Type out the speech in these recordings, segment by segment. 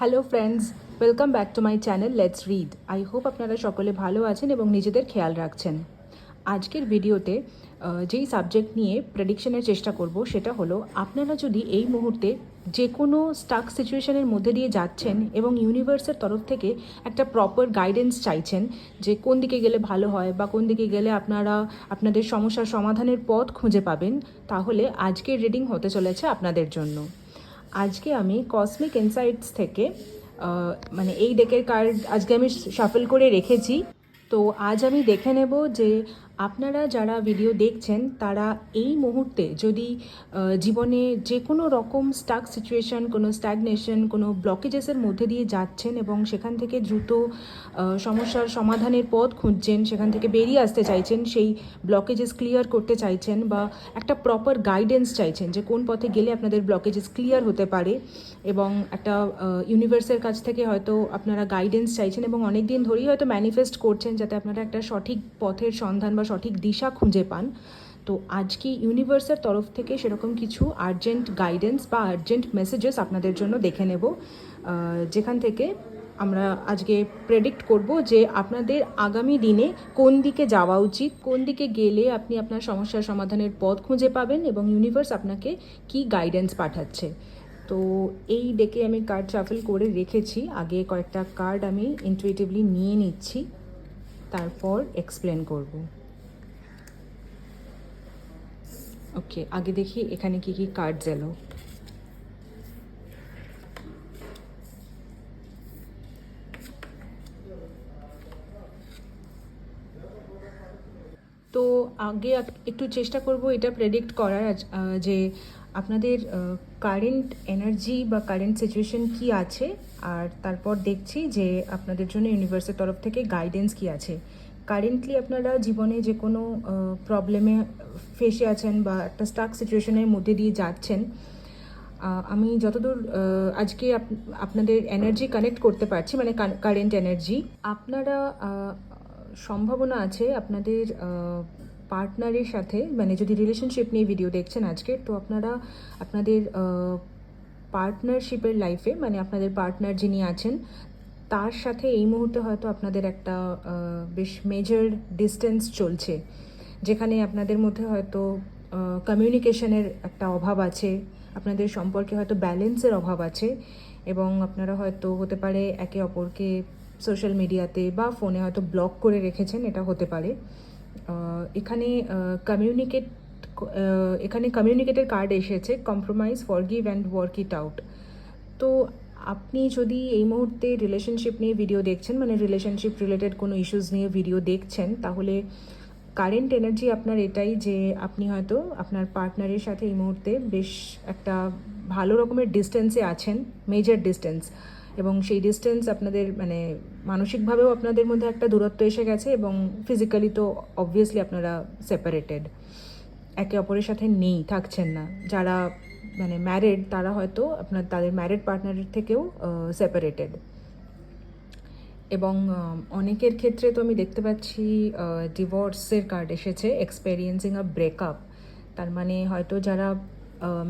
Hello friends welcome back to my channel let's read I hope আপনারা সকলে ভালো আছেন এবং নিজেদের খেয়াল রাখছেন। আজকের ভিডিওতে যেই সাবজেক্ট নিয়ে প্রেডিকশনের চেষ্টা করব, সেটা হলো, আপনারা যদি এই মুহূর্তে যে কোনো স্টাক সিচুয়েশনের মধ্যে দিয়ে যাচ্ছেন এবং ইউনিভার্সের তরফ থেকে একটা প্রপার গাইডেন্স চাইছেন যে কোন দিকে গেলে ভালো হয় বা কোন দিকে গেলে আপনারা আপনাদের সমস্যার সমাধানের পথ খুঁজে পাবেন, তাহলে আজকের রিডিং হতে চলেছে আপনাদের জন্য। আজকে আমি কসমিক ইনসাইটস থেকে মানে এই ডেকের কার্ড আজকে আমি শাফল করে রেখেছি। তো আজ আমি দেখে নেব যে আপনারা যারা ভিডিও দেখছেন, তারা এই মুহূর্তে যদি জীবনে যে কোনো রকম স্টাক সিচুয়েশন কোনো স্ট্যাগনেশন কোনো ব্লকেজেসের মধ্যে দিয়ে যাচ্ছেন এবং সেখান থেকে দ্রুত সমস্যার সমাধানের পথ খুঁজছেন, সেখান থেকে বেরিয়ে আসতে চাইছেন, সেই ব্লকেজেস ক্লিয়ার করতে চাইছেন বা একটা প্রপার গাইডেন্স চাইছেন যে কোন পথে গেলে আপনাদের ব্লকেজেস ক্লিয়ার হতে পারে এবং একটা ইউনিভার্সের কাছ থেকে হয়তো আপনারা গাইডেন্স চাইছেন এবং অনেক দিন ধরেই হয়তো ম্যানিফেস্ট করছেন যাতে আপনারা একটা সঠিক পথের সন্ধান বা সঠিক দিশা খুঁজে পান। তো আজকে ইউনিভার্সের তরফ থেকে সেরকম কিছু আর্জেন্ট গাইডেন্স বা আর্জেন্ট মেসেজেস আপনাদের জন্য দেখে নেব। যেখান থেকে আমরা আজকে প্রেডিক্ট করব যে আপনাদের আগামী দিনে কোন দিকে যাওয়া উচিত, কোন দিকে গেলে আপনি আপনার সমস্যার সমাধানের পথ খুঁজে পাবেন এবং ইউনিভার্স আপনাকে কি গাইডেন্স পাঠাচ্ছে। তো এই ডেকে আমি কার্ড শাফল করে রেখেছি। আগে কয়েকটা কার্ড আমি ইন্টুইটিভলি নিয়ে নিচ্ছি। তারপর এক্সপ্লেন করব। ওকে আগে দেখি এখানে কি কি কার্ডস এলো। তো আগে এক- একটু চেষ্টা করব এটা প্রেডিক্ট করার যে আপনাদের কারেন্ট এনার্জি বা কারেন্ট সিচুয়েশন কি আছে, আর তারপর দেখছি যে আপনাদের জন্য ইউনিভার্সের তরফ থেকে গাইডেন্স কি আছে। কারেন্টলি আপনারা জীবনে যে কোনো প্রবলেমে ফেসে আছেন বা একটা স্টাক সিচুয়েশনের মধ্যে দিয়ে যাচ্ছেন আমি যতদূর আজকে আপ- আপনাদের এনার্জি কানেক্ট করতে পারছি মানে কারেন্ট এনার্জি আপনারা সম্ভাবনা আছে আপনাদের পার্টনারের সাথে মানে যদি রিলেশনশিপ নিয়ে ভিডিও দেখছেন আজকে, তো আপনারা আপনাদের পার্টনারশিপের লাইফে মানে আপনাদের পার্টনার যিনি আছেন তার সাথে এই মুহূর্তে হয়তো আপনাদের একটা বেশ মেজর ডিস্টেন্স চলছে, যেখানে আপনাদের মধ্যে হয়তো কমিউনিকেশনের একটা অভাব আছে, আপনাদের সম্পর্কে হয়তো ব্যালেন্সের অভাব আছে, এবং আপনারা হয়তো হতে পারে একে অপরকে সোশ্যাল মিডিয়াতে বা ফোনে হয়তো ব্লক করে রেখেছেন, এটা হতে পারে। এখানে কমিউনিকেট এখানে কমিউনিকেটের কার্ড এসেছে compromise forgive and work it out তো আপনি যদি এই মুহূর্তে রিলেশনশিপ নিয়ে ভিডিও দেখছেন মানে রিলেশনশিপ রিলেটেড কোনো ইস্যুস নিয়ে ভিডিও দেখছেন, তাহলে কারেন্ট এনার্জি আপনার এটাই যে আপনি হয়তো আপনার পার্টনারের সাথে এই মুহূর্তে বেশ একটা ভালো রকমের ডিস্টেন্সে আছেন মেজর ডিস্টেন্স এবং সেই ডিস্টেন্স আপনাদের মানে মানসিকভাবেও আপনাদের মধ্যে একটা দূরত্ব এসে গেছে এবং ফিজিক্যালি তো অবভিয়াসলি আপনারা সেপারেটেড একে অপরের সাথে নেই, থাকছেন না। যারা মানে ম্যারিড তারা হয়তো আপনার, তাদের ম্যারিড পার্টনারের থেকেও সেপারেটেড এবং অনেকের ক্ষেত্রে তো আমি দেখতে পাচ্ছি ডিভোর্সের কার্ড এসেছে এক্সপেরিয়েন্সিং আ ব্রেকআপ তার মানে হয়তো যারা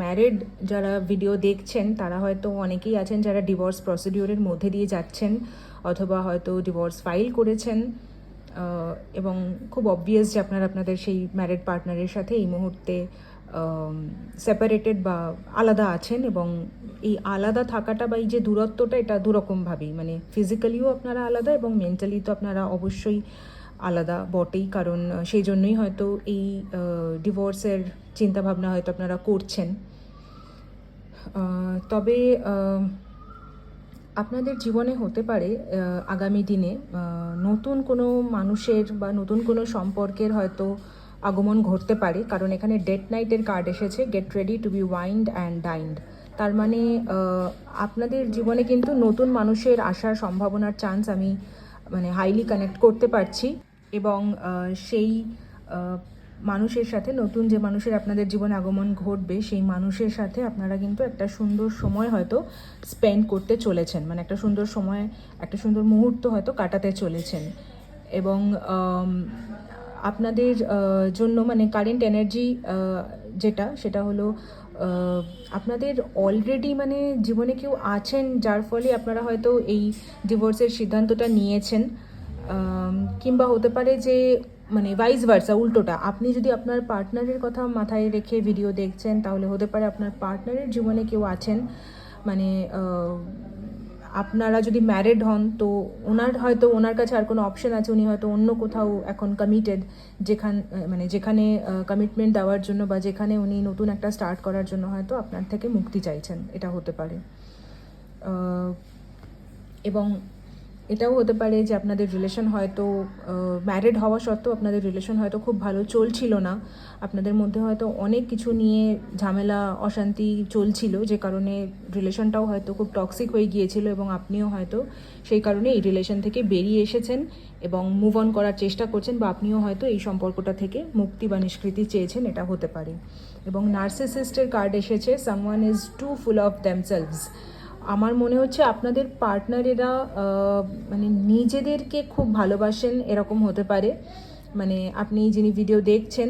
ম্যারিড যারা ভিডিও দেখছেন, তারা হয়তো অনেকেই আছেন যারা ডিভোর্স প্রসিডিওরের মধ্যে দিয়ে যাচ্ছেন, অথবা হয়তো ডিভোর্স ফাইল করেছেন এবং খুব অবভিয়াস যে আপনারা আপনাদের সেই ম্যারিড পার্টনারের সাথে এই মুহূর্তে সেপারেটেড বা আলাদা আছেন এবং এই আলাদা থাকাটা বা এই যে দূরত্বটা এটা দুরকমভাবেই মানে ফিজিক্যালিও আপনারা আলাদা এবং মেন্টালি তো আপনারা অবশ্যই আলাদা বটেই, কারণ সেই জন্যই হয়তো এই ডিভোর্সের চিন্তাভাবনা হয়তো আপনারা করছেন। তবে আপনাদের জীবনে হতে পারে আগামী দিনে নতুন কোনো মানুষের বা নতুন কোনো সম্পর্কের হয়তো আগমন ঘটতে পারে, কারণ এখানে ডেট নাইটের কার্ড এসেছে get ready to be wined and dined তার মানে আপনাদের জীবনে কিন্তু নতুন মানুষের আসার সম্ভাবনার চান্স আমি মানে হাইলি কানেক্ট করতে পারছি। এবং সেই মানুষের সাথে, নতুন যে মানুষের আপনাদের জীবনে আগমন ঘটবে, সেই মানুষের সাথে আপনারা কিন্তু একটা সুন্দর সময় হয়তো স্পেন্ড করতে চলেছেন। মানে একটা সুন্দর সময়, একটা সুন্দর মুহূর্ত হয়তো কাটাতে চলেছেন। এবং আপনাদের জন্য মানে কারেন্ট এনার্জি যেটা, সেটা হলো আপনাদের অলরেডি মানে জীবনে কেউ আছেন, যার ফলে আপনারা হয়তো এই ডিভোর্সের সিদ্ধান্তটা নিয়েছেন। কিংবা হতে পারে যে মানে ভাইস ভার্সা উল্টোটা। আপনি যদি আপনার পার্টনারের কথা মাথায় রেখে ভিডিও দেখছেন, তাহলে হতে পারে আপনার পার্টনারের জীবনে কেউ আছেন। মানে আপনারা যদি ম্যারিড হন, তো ওনার হয়তো, ওনার কাছে আর কোনো অপশন আছে, উনি হয়তো অন্য কোথাও এখন কমিটেড যেখান মানে যেখানে কমিটমেন্ট দেওয়ার জন্য বা যেখানে উনি নতুন একটা স্টার্ট করার জন্য হয়তো আপনার থেকে মুক্তি চাইছেন, এটা হতে পারে। এবং এটাও হতে পারে যে আপনাদের রিলেশন হয়তো ম্যারিড হওয়া সত্ত্বেও আপনাদের রিলেশন হয়তো খুব ভালো চলছিল না। আপনাদের মধ্যে হয়তো অনেক কিছু নিয়ে ঝামেলা, অশান্তি চলছিল, যে কারণে রিলেশনটাও হয়তো খুব টক্সিক হয়ে গিয়েছিল এবং আপনিও হয়তো সেই কারণে এই রিলেশন থেকে বেরিয়ে এসেছেন এবং মুভ অন করার চেষ্টা করছেন বা আপনিও হয়তো এই সম্পর্কটা থেকে মুক্তি বা নিষ্কৃতি চেয়েছেন, এটা হতে পারে। এবং নার্সিসিস্টের কার্ড এসেছে someone is too full of themselves আমার মনে হচ্ছে আপনাদের পার্টনারেরা মানে নিজেদেরকে খুব ভালোবাসেন, এরকম হতে পারে। মানে আপনি যিনি ভিডিও দেখছেন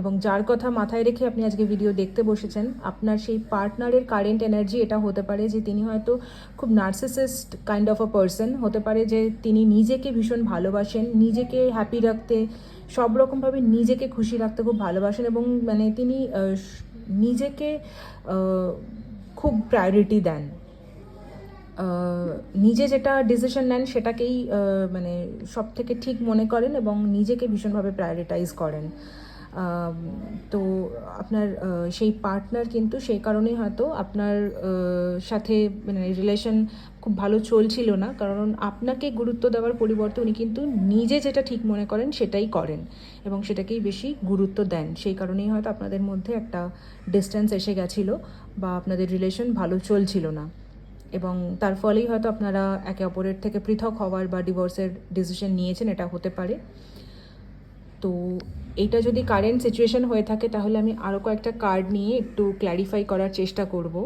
এবং যার কথা মাথায় রেখে আপনি আজকে ভিডিও দেখতে বসেছেন, আপনার সেই পার্টনারের কারেন্ট এনার্জি এটা হতে পারে যে তিনি হয়তো খুব narcissist kind of a person হতে পারে যে তিনি নিজেকে ভীষণ ভালোবাসেন, নিজেকে হ্যাপি রাখতে, সব রকমভাবে নিজেকে খুশি রাখতে খুব ভালোবাসেন এবং মানে তিনি নিজেকে খুব প্রায়োরিটি দেন। নিজে যেটা ডিসিশন নেন সেটাকেই মানে সব থেকে ঠিক মনে করেন এবং নিজেকে ভীষণভাবে প্রায়োরিটাইজ করেন। তো আপনার সেই পার্টনার কিন্তু সেই কারণেই হয়তো আপনার সাথে মানে রিলেশন খুব ভালো চলছিল না। কারণ আপনাকে গুরুত্ব দেওয়ার পরিবর্তে উনি কিন্তু নিজে যেটা ঠিক মনে করেন সেটাই করেন এবং সেটাকেই বেশি গুরুত্ব দেন। সেই কারণেই হয়তো আপনাদের মধ্যে একটা ডিস্টেন্স এসে গেছিল বা আপনাদের রিলেশন ভালো চলছিল না। এবং তার ফলেই হয়তো আপনারা একে অপরের থেকে পৃথক হওয়ার বা ডিভোর্সের ডিসিশন নিয়েছেন, এটা হতে পারে। তো এইটা যদি কারেন্ট সিচুয়েশন হয়ে থাকে, তাহলে আমি আরও কয়েকটা কার্ড নিয়ে একটু ক্ল্যারিফাই করার চেষ্টা করব।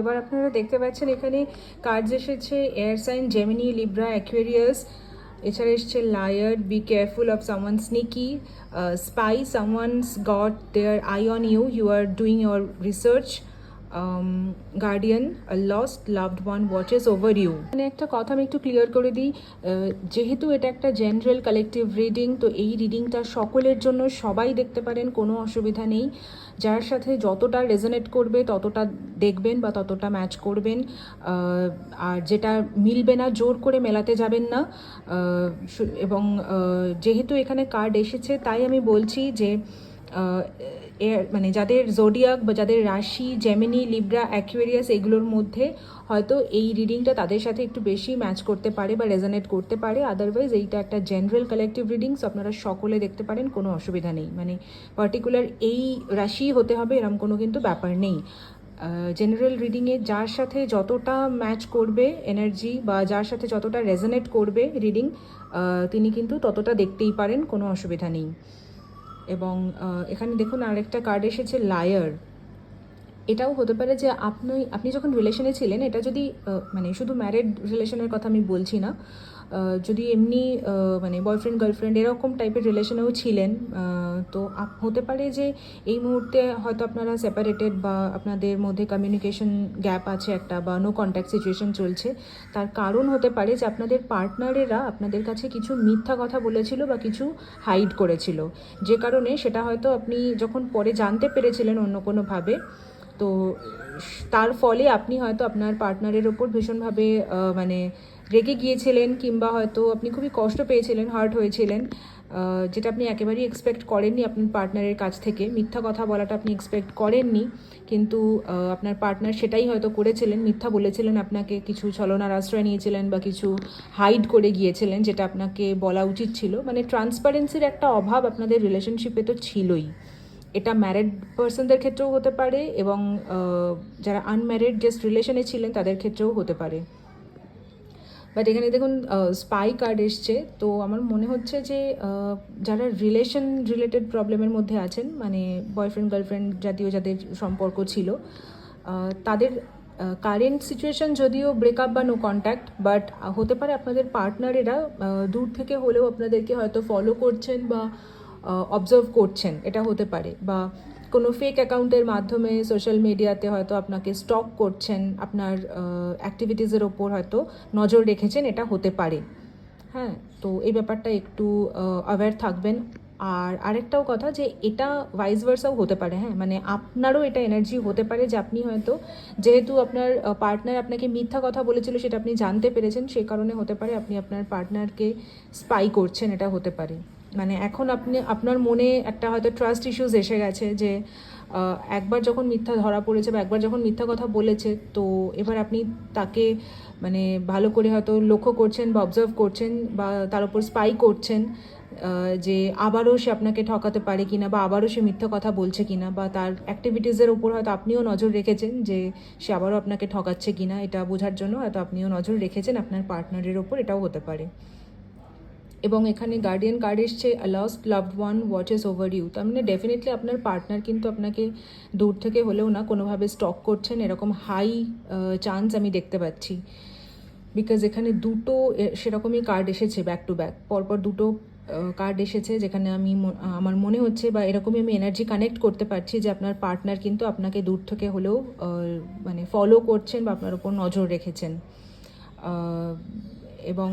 এবার আপনারা দেখতে পাচ্ছেন এখানে কার্ডস এসেছে air sign Gemini Libra Aquarius এছাড়া এসছে liar be careful of someone sneaky spy someone's got their eye on you you are doing your research guardian lost loved one watches over you মানে একটা কথা আমি একটু clear করে দিই যেহেতু এটা একটা জেনারেল কালেকটিভ রিডিং তো এই রিডিংটা সকলের জন্য সবাই দেখতে পারেন, কোনো অসুবিধা নেই। যার সাথে যতটা রেজনেট করবে, ততটা দেখবেন বা ততটা ম্যাচ করবেন। আর যেটা মিলবে না, জোর করে মেলাতে যাবেন না। এবং যেহেতু এখানে কার্ড এসেছে, তাই আমি বলছি যে এর মানে যাদের জোডিয়াক বা যাদের রাশি জেমিনি লিব্রা অ্যাকুয়েরিয়াস এগুলোর মধ্যে হয়তো এই রিডিংটা তাদের সাথে একটু বেশি ম্যাচ করতে পারে বা রেজনেট করতে পারে। আদারওয়াইজ এইটা একটা জেনারেল কালেকটিভ রিডিংস আপনারা সকলে দেখতে পারেন, কোনো অসুবিধা নেই। মানে পার্টিকুলার এই রাশি হতে হবে এরকম কোনো কিন্তু ব্যাপার নেই। জেনারেল রিডিংয়ে যার সাথে যতটা ম্যাচ করবে এনার্জি বা যার সাথে যতটা রেজনেট করবে রিডিং তিনি কিন্তু ততটা দেখতেই পারেন, কোনো অসুবিধা নেই। এবং এখানে দেখুন আরেকটা কার্ড এসেছে লায়ার এটাও হতে পারে যে আপনি আপনি যখন রিলেশনে ছিলেন, এটা যদি মানে শুধু ম্যারিড রিলেশনের কথা আমি বলছি না যদি এমনি মানে বয়ফ্রেন্ড গার্লফ্রেন্ড এরকম টাইপের রিলেশনেও ছিলেন তো হতে পারে যে এই মুহূর্তে হয়তো আপনারা সেপারেটেড বা আপনাদের মধ্যে কমিউনিকেশন গ্যাপ আছে একটা বা নো কন্ট্যাক্ট সিচুয়েশন চলছে, তার কারণ হতে পারে যে আপনাদের পার্টনারেরা আপনাদের কাছে কিছু মিথ্যা কথা বলেছিল বা কিছু হাইড করেছিল। যে কারণে সেটা হয়তো আপনি যখন পরে জানতে পেরেছিলেন অন্য কোনোভাবে তো তার ফলে আপনি হয়তো আপনার পার্টনারের ওপর ভীষণভাবে মানে রেগে গিয়েছিলেন কিংবা হয়তো আপনি খুবই কষ্ট পেয়েছিলেন হার্ট হয়েছিলেন যেটা আপনি একেবারেই এক্সপেক্ট করেননি আপনার পার্টনারের কাছ থেকে। মিথ্যা কথা বলাটা আপনি এক্সপেক্ট করেননি, কিন্তু আপনার পার্টনার সেটাই হয়তো করেছিলেন, মিথ্যা বলেছিলেন, আপনাকে কিছু ছলনার আশ্রয় নিয়েছিলেন বা কিছু হাইড করে গিয়েছিলেন, যেটা আপনাকে বলা উচিত ছিল। মানে ট্রান্সপারেন্সির একটা অভাব আপনাদের রিলেশনশিপে তো ছিলই। এটা ম্যারিড পার্সনদের ক্ষেত্রেও হতে পারে এবং যারা আনম্যারিড জাস্ট রিলেশনে ছিলেন তাদের ক্ষেত্রেও হতে পারে। বাট এখানে দেখুন স্পাই কার্ড এসছে। তো আমার মনে হচ্ছে যে যারা রিলেশন রিলেটেড প্রবলেমের মধ্যে আছেন মানে বয়ফ্রেন্ড গার্লফ্রেন্ড জাতীয় যাদের সম্পর্ক ছিল তাদের কারেন্ট সিচুয়েশন যদিও ব্রেকআপ বা নো কন্ট্যাক্ট বাট হতে পারে আপনাদের পার্টনারেরা দূর থেকে হলেও আপনাদেরকে হয়তো ফলো করছেন বা অবজার্ভ করছেন, এটা হতে পারে। বা কোনো ফেক অ্যাকাউন্টের মাধ্যমে সোশ্যাল মিডিয়াতে হয়তো আপনাকে স্টক করছেন, আপনার অ্যাক্টিভিটিসের ওপর হয়তো নজর রেখেছেন, এটা হতে পারে। হ্যাঁ তো এই ব্যাপারটা একটু অ্যাওয়্যার থাকবেন। আর আরেকটাও কথা যে এটা ভাইস ভার্সাও হতে পারে হ্যাঁ। মানে আপনারও এটা এনার্জি হতে পারে যে আপনি হয়তো, যেহেতু আপনার পার্টনার আপনাকে মিথ্যা কথা বলেছিল সেটা আপনি জানতে পেরেছেন সেই কারণে হতে পারে আপনি আপনার পার্টনারকে স্পাই করছেন, এটা হতে পারে। মানে এখন আপনি, আপনার মনে একটা হয়তো ট্রাস্ট ইস্যুস এসে গেছে যে একবার যখন মিথ্যা ধরা পড়েছে বা একবার যখন মিথ্যা কথা বলেছে, তো এবার আপনি তাকে মানে ভালো করে হয়তো লক্ষ্য করছেন বা অবজার্ভ করছেন বা তার উপর স্পাই করছেন যে আবারও সে আপনাকে ঠকাতে পারে কিনা বা আবারও সে মিথ্যা কথা বলছে কিনা বা তার অ্যাক্টিভিটিসের উপর হয়তো আপনিও নজর রেখেছেন যে সে আবারও আপনাকে ঠকাচ্ছে কিনা, এটা বোঝার জন্য হয়তো আপনিও নজর রেখেছেন আপনার পার্টনারের ওপর এটাও হতে পারে। এবং এখানে গার্ডিয়ান কার্ড এসছে lost loved one watches over you তার মানে ডেফিনেটলি আপনার পার্টনার কিন্তু আপনাকে দূর থেকে হলেও না কোনোভাবে স্টক করছেন, এরকম হাই চান্স আমি দেখতে পাচ্ছি। বিকজ এখানে দুটো সেরকমই কার্ড এসেছে ব্যাক টু ব্যাক পরপর দুটো কার্ড এসেছে যেখানে আমি আমার মনে হচ্ছে বা এরকমই আমি এনার্জি কানেক্ট করতে পারছি যে আপনার পার্টনার কিন্তু আপনাকে দূর থেকে হলেও মানে ফলো করছেন বা আপনার উপর নজর রেখেছেন। এবং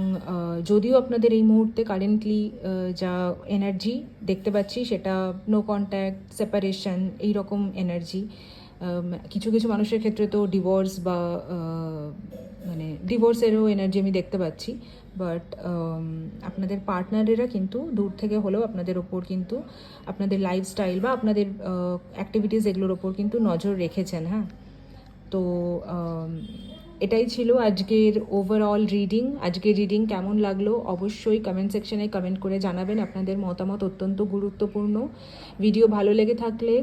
যদিও আপনাদের এই মুহূর্তে কারেন্টলি যা এনার্জি দেখতে পাচ্ছি সেটা নো কন্ট্যাক্ট সেপারেশন এই রকম এনার্জি কিছু কিছু মানুষের ক্ষেত্রে তো ডিভোর্স বা মানে ডিভোর্সেরও এনার্জি আমি দেখতে পাচ্ছি। বাট আপনাদের পার্টনারেরা কিন্তু দূর থেকে হলেও আপনাদের ওপর কিন্তু আপনাদের লাইফস্টাইল বা আপনাদের অ্যাক্টিভিটিস এগুলোর ওপর কিন্তু নজর রেখেছেন হ্যাঁ। তো এটাই ছিল আজকের ওভারঅল রিডিং আজকের রিডিং কেমন লাগল অবশ্যই কমেন্ট সেকশনে কমেন্ট করে জানাবেন। আপনাদের মতামত অত্যন্ত গুরুত্বপূর্ণ। ভিডিও ভালো লেগে থাকলে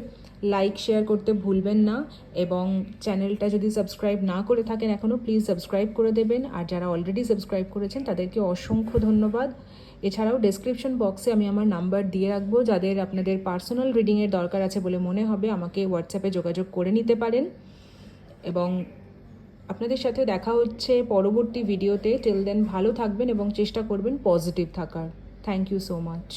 লাইক শেয়ার করতে ভুলবেন না এবং চ্যানেলটা যদি সাবস্ক্রাইব না করে থাকেন এখনও প্লিজ সাবস্ক্রাইব করে দেবেন। আর যারা অলরেডি সাবস্ক্রাইব করেছেন, তাদেরকে অসংখ্য ধন্যবাদ। এছাড়াও ডেসক্রিপশন বক্সে আমি আমার নাম্বার দিয়ে রাখব। যাদের আপনাদের পার্সোনাল রিডিংয়ের দরকার আছে বলে মনে হবে, আমাকে হোয়াটসঅ্যাপে যোগাযোগ করে নিতে পারেন। এবং আপনাদের সাথে দেখা হচ্ছে পরবর্তী ভিডিওতে টিল দেন ভালো থাকবেন এবং চেষ্টা করবেন পজিটিভ থাকার। Thank you so much